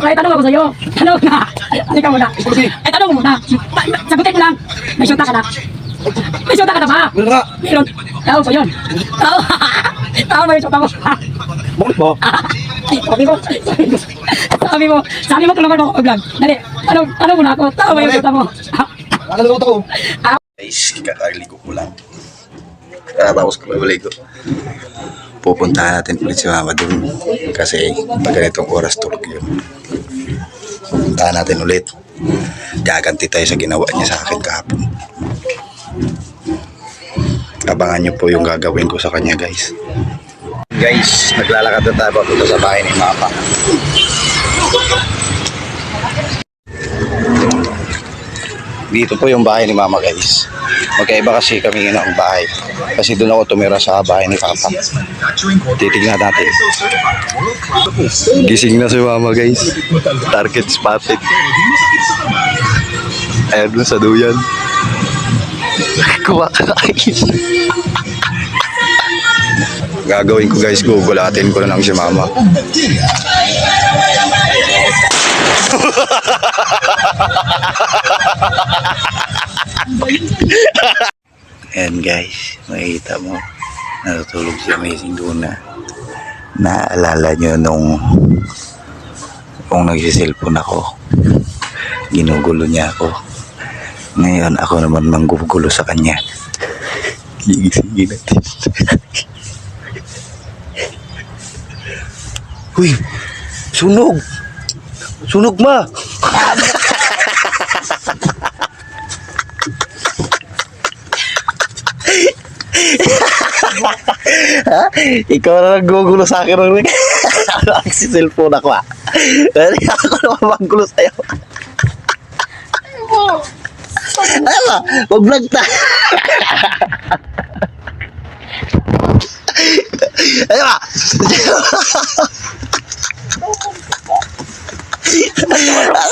Kaya tanong ako sa'yo. Tanong na. Hindi ka muna. Eh, tanong mo muna. Sagutin ko lang. May syuta ka na. May syuta ka na ba? Meron nga. Meron. Tao ba yun? Tao. Tao ba yung syuta mo? Bakit ba? Sabi mo. Sabi mo. Sabi mo tulungan ako vlog. Dali. Tanong, tanong mo na ako. Tao ba yung syuta mo? Nakalulot ako. Guys, kakaligo ko lang. Katapos ko maligo. Pupuntahan natin ulit si mama dun. Kasi pag ganitong oras tulog yun. Pupuntahan natin ulit. Gaganti tayo sa ginawa niya sa akin kahapon. Abangan niyo po yung gagawin ko sa kanya guys. Guys, naglalakad na tayo papunta sa bahay ni mama. Dito po yung bahay ni Mama guys. Magkaiba kasi kami ng bahay. Kasi doon ako tumira sa bahay ni Papa. Titignan natin. Gising na si Mama guys. Target spotted. Ayan doon sa duyan. Kumakain. Gagawin ko guys, gugulatin ko na lang si Mama. Ayan guys, makikita mo. Natutulog si Amazing Luna. Naalala nyo nung kung nagsiselfon ako. Ginugulo niya ako. Ngayon ako naman manggugulo sa kanya. Gigisingin natin. Uy! Sunog! Sunog ma! ha? Ikaw na naggugulo sa akin ng ano ang si cellphone ako ah. ha? ako na magulo sa'yo. Ano? Mag-vlog ta. Ano ba? Ano